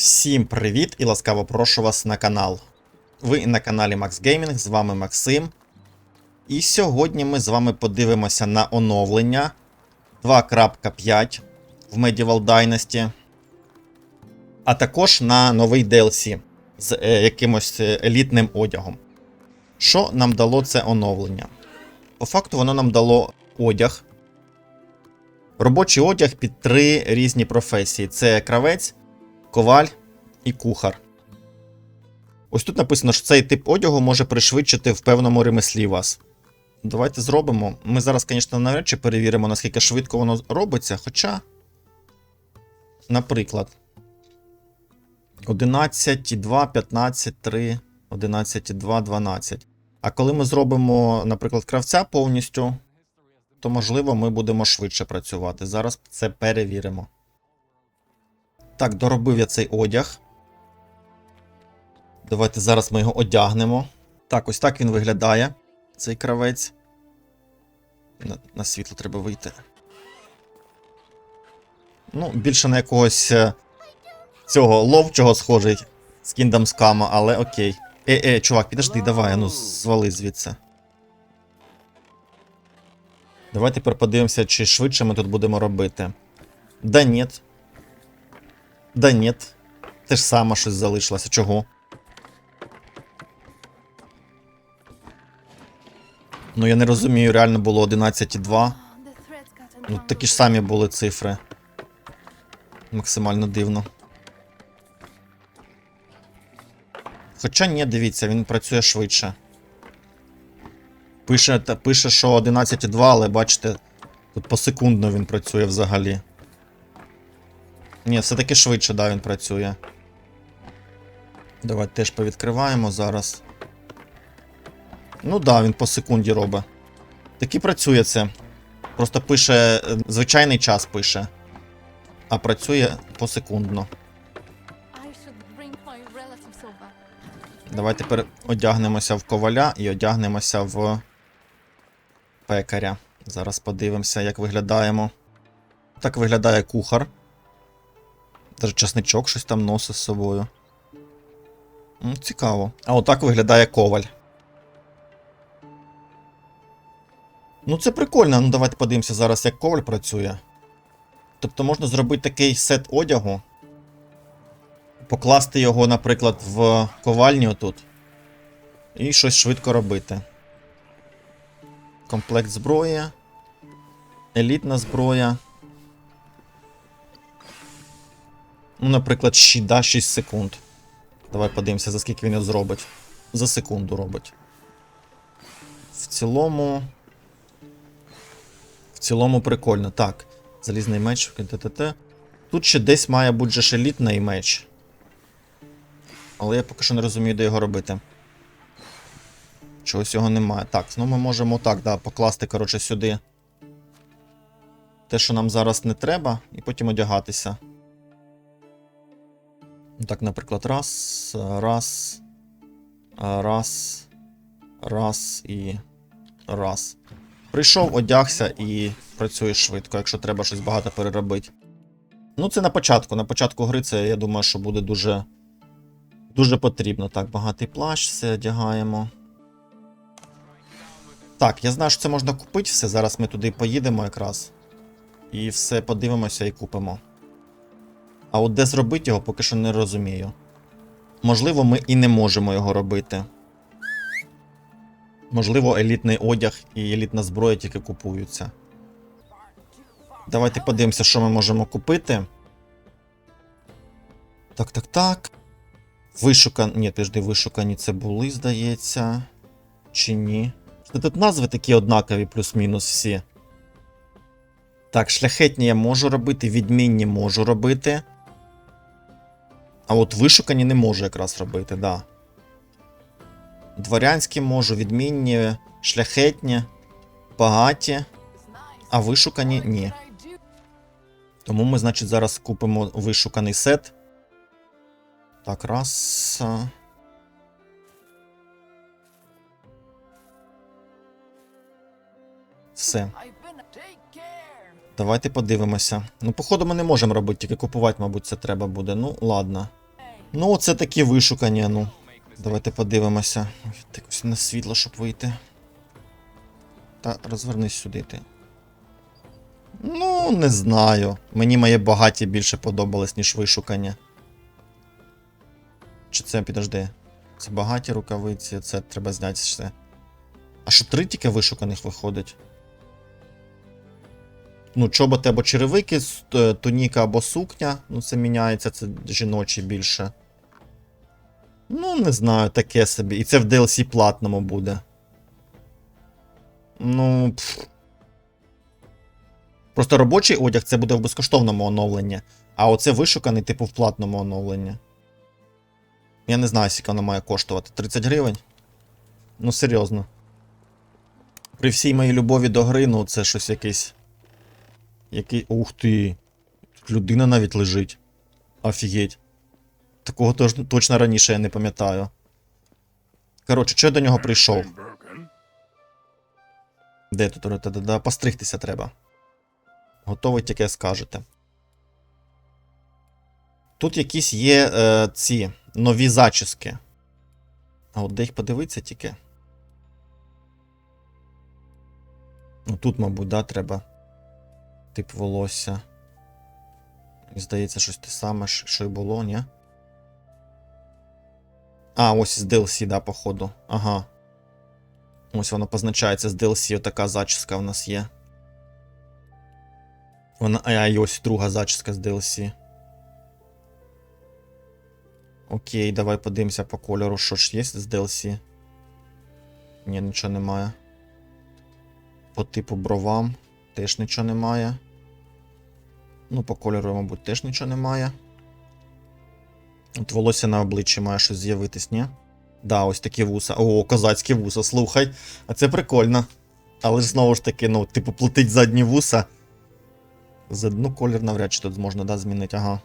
Всім привіт і ласкаво прошу вас на канал. Ви на каналі Max Gaming, з вами Максим. І сьогодні ми з вами подивимося на оновлення 2.5 в Medieval Dynasty, а також на новий DLC з е, якимось е, елітним одягом. Що нам дало це оновлення? По факту, воно нам дало одяг. Робочий одяг під три різні професії: це кравець, коваль і кухар. Ось тут написано, що цей тип одягу може пришвидшити в певному ремеслі вас. Давайте зробимо. Ми зараз, звісно, навряд чи перевіримо, наскільки швидко воно робиться. Хоча, наприклад, 11,2, 15,3, 11,2, 12. А коли ми зробимо, наприклад, кравця повністю, то можливо ми будемо швидше працювати. Зараз це перевіримо. Так, доробив я цей одяг. Давайте зараз ми його одягнемо. Так, ось так він виглядає, цей кравець. На, на світло треба вийти. Ну, більше на якогось е, цього ловчого схожий з Kingdom Scam, але окей. Е, е, чувак, підожди, давай, ну звали звідси. Давай тепер подивимося, чи швидше ми тут будемо робити. Да нет. Да нет. Те ж саме щось залишилося. Чого? Ну я не розумію, реально було 11,2. Ну такі ж самі були цифри. Максимально дивно. Хоча ні, дивіться, він працює швидше. Пише, пише, що 11,2, але бачите, тут посекундно він працює взагалі. Ні, все-таки швидше, да, він працює. Давайте теж повідкриваємо зараз. Ну да, він по секунді робить. Таки працює це. Просто пише. е, Звичайний час пише. А працює посекундно. I should bring my relatives over. Давай тепер одягнемося в коваля і одягнемося в пекаря. Зараз подивимося, як виглядаємо. Так виглядає кухар. Даже часничок щось там носить з собою. М, Цікаво. А отак виглядає коваль. Ну, це прикольно. Ну, давайте подивимося зараз, як коваль працює. Тобто можна зробити такий сет одягу. Покласти його, наприклад, в ковальні отут. І щось швидко робити. Комплект зброї. Елітна зброя. Ну, наприклад, щит, да, 6 секунд. Давай подивимося, за скільки він його зробить. За секунду робить. В цілому. В цілому прикольно. Так. Залізний меч, ТТТ. Тут ще десь має бути же ж елітний меч. Але я поки що не розумію, де його робити. Чогось його немає. Так, ну ми можемо так, да, покласти, коротше, сюди. Те, що нам зараз не треба, і потім одягатися. Ну, Так, наприклад, раз, раз, раз, раз і раз. Прийшов, одягся і працюєш швидко, якщо треба щось багато переробити. Ну, це на початку. На початку гри це, я думаю, що буде дуже. Дуже потрібно. Так, багатий плащ, все одягаємо. Так, я знаю, що це можна купити все. Зараз ми туди поїдемо якраз. І все подивимося і купимо. А от де зробити його, поки що не розумію. Можливо, ми і не можемо його робити. Можливо, елітний одяг і елітна зброя тільки купуються. Давайте подивимося, що ми можемо купити. Так, так, так. Вишукані. Ні, підожди, вишукані це були, здається. Чи ні? Тут назви такі однакові, плюс-мінус всі. Так, шляхетні я можу робити, відмінні можу робити. А от вишукані не можу якраз робити, да. Дворянські можу, відмінні, шляхетні, багаті, а вишукані ні. Тому ми, значить, зараз купимо вишуканий сет. Так, раз. Все. Давайте подивимося. Ну, походу, ми не можемо робити, тільки купувати, мабуть, це треба буде. Ну, ладно. Ну, це такі вишукані, ну. Давайте подивимося. Ой, Якось на світло, щоб вийти. Та розвернись сюди ти. Ну, не знаю. Мені моє багаті більше подобалось, ніж вишукання. Чи це підожди? Це багаті рукавиці, це треба зняти все. А що три тільки вишуканих виходить? Ну, чоботи або черевики, е, туніка або сукня. Ну, це міняється, це жіночі більше. Ну, не знаю, таке собі. І це в DLC платному буде. Ну. Пф. Просто робочий одяг це буде в безкоштовному оновленні. А оце вишуканий, типу, в платному оновленні. Я не знаю, скільки воно має коштувати. 30 гривень? Ну, серйозно. При всій моїй любові до гри, ну це щось якесь. Який. Ух ти. Тут людина навіть лежить. Офігеть. Такого точно раніше я не пам'ятаю. Коротше, що я до нього прийшов? Де тут? Постригтися треба. Готовий тільки скажете. Тут якісь є е, ці нові зачіски. А от де їх подивитися тільки? Ну тут, мабуть, да, треба. Тип волосся. Здається, щось те саме, що й було, ні? А, ось з DLC, да, походу. Ага. Ось воно позначається з DLC, отака зачіска в нас є. Вона. А, і ось друга зачіска з DLC. Окей, давай подивимося по кольору, що ж є з DLC. Ні, нічого немає. По типу бровам теж нічого немає. Ну, по кольору, мабуть, теж нічого немає. От волосся на обличчі має щось з'явитись, ні? Да, ось такі вуса. О, козацькі вуса, слухай. А це прикольно. Але ж знову ж таки, ну, типу, плетить задні вуса. За одну колір навряд чи тут можна, да, змінити, ага.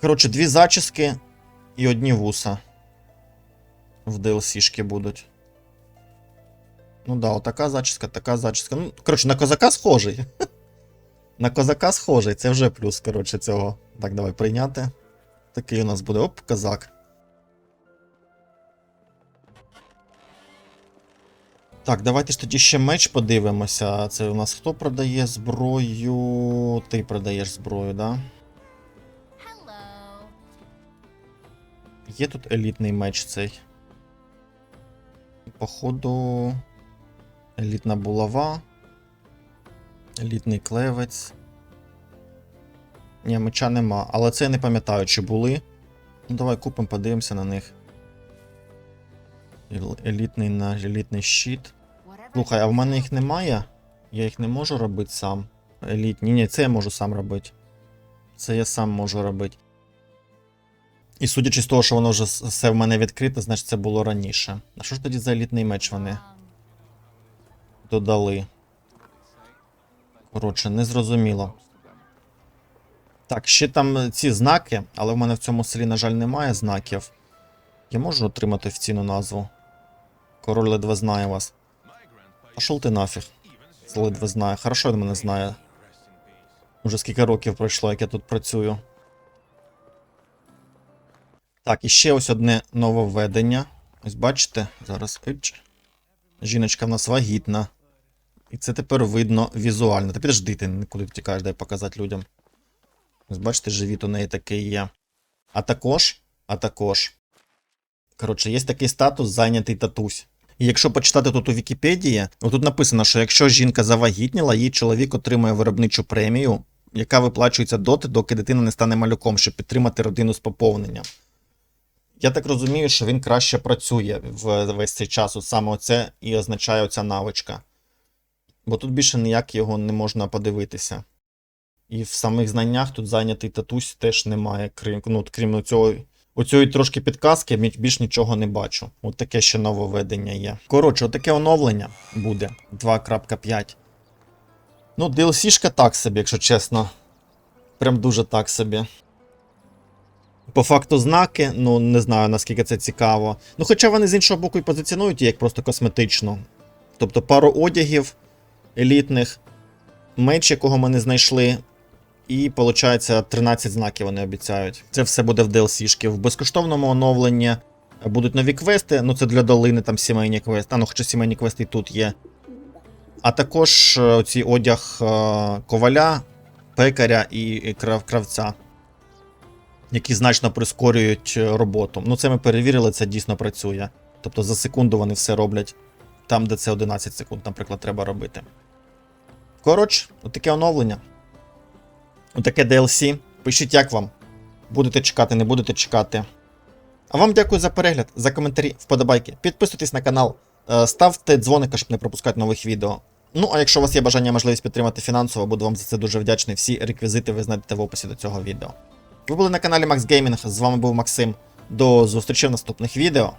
Коротше, дві зачіски і одні вуса. В DLC-шки будуть. Ну да, отака зачіска, така зачіска. Ну, коротше, на козака схожий. На козака схожий, це вже плюс, коротше, цього. Так, давай прийняти. Такий у нас буде. Оп, козак. Так, давайте ж тоді ще меч подивимося. Це у нас хто продає зброю? Ти продаєш зброю, да? Hello. Є тут елітний меч цей. Походу. Елітна булава. Елітний клевець. Ні, меча нема. Але це я не пам'ятаю, чи були. Ну, давай купимо, подивимося на них. Елітний на елітний щит. Слухай, а в мене їх немає? Я їх не можу робити сам. Елітні. Ні, це я можу сам робити. Це я сам можу робити. І судячи з того, що воно вже все в мене відкрите, значить це було раніше. А що ж тоді за елітний меч вони додали? Коротше, незрозуміло. Так, ще там ці знаки, але в мене в цьому селі, на жаль, немає знаків. Я можу отримати офіційну назву. Король ледве знає вас. Пошов ти нафіг. Це ледве знає. Хорошо він мене знає. Уже скільки років пройшло, як я тут працюю. Так, і ще ось одне нововведення. Ось бачите, зараз. Жіночка в нас вагітна. І це тепер видно візуально. Та підожди, ти нікуди ти тікаєш, дай показати людям. Бачите, живіт у неї такий є. А також, а також. Коротше, є такий статус зайнятий татусь. І якщо почитати тут у Вікіпедії, тут написано, що якщо жінка завагітніла, її чоловік отримує виробничу премію, яка виплачується доти, доки дитина не стане малюком, щоб підтримати родину з поповненням. Я так розумію, що він краще працює в весь цей час. От саме оце і означає оця навичка. Бо тут більше ніяк його не можна подивитися. І в самих знаннях тут зайнятий татусь теж немає, крім, ну, крім цього. Оцієї трошки підказки я більш нічого не бачу. От таке ще нововведення є. Коротше, отаке оновлення буде 2.5. Ну, DLC-шка так собі, якщо чесно. Прям дуже так собі. По факту знаки, ну не знаю наскільки це цікаво. Ну, хоча вони з іншого боку і позиціонують її як просто косметично. Тобто пару одягів елітних, меч, якого ми не знайшли, І виходить 13 знаків вони обіцяють. Це все буде в DLC-шки. В безкоштовному оновленні будуть нові квести. Ну це для долини, там сімейні квести. А ну хоча сімейні квести і тут є. А також е, ці одяг е, коваля, пекаря і, і крав, кравця, які значно прискорюють е, роботу. Ну, це ми перевірили, це дійсно працює. Тобто за секунду вони все роблять там, де це 11 секунд, наприклад, треба робити. Коротше, отаке оновлення. Отаке DLC. Пишіть, як вам. Будете чекати, не будете чекати. А вам дякую за перегляд, за коментарі, вподобайки. Підписуйтесь на канал, е, ставте дзвоника, щоб не пропускати нових відео. Ну, а якщо у вас є бажання можливість підтримати фінансово, буду вам за це дуже вдячний. Всі реквізити ви знайдете в описі до цього відео. Ви були на каналі Max Gaming, з вами був Максим. До зустрічі в наступних відео.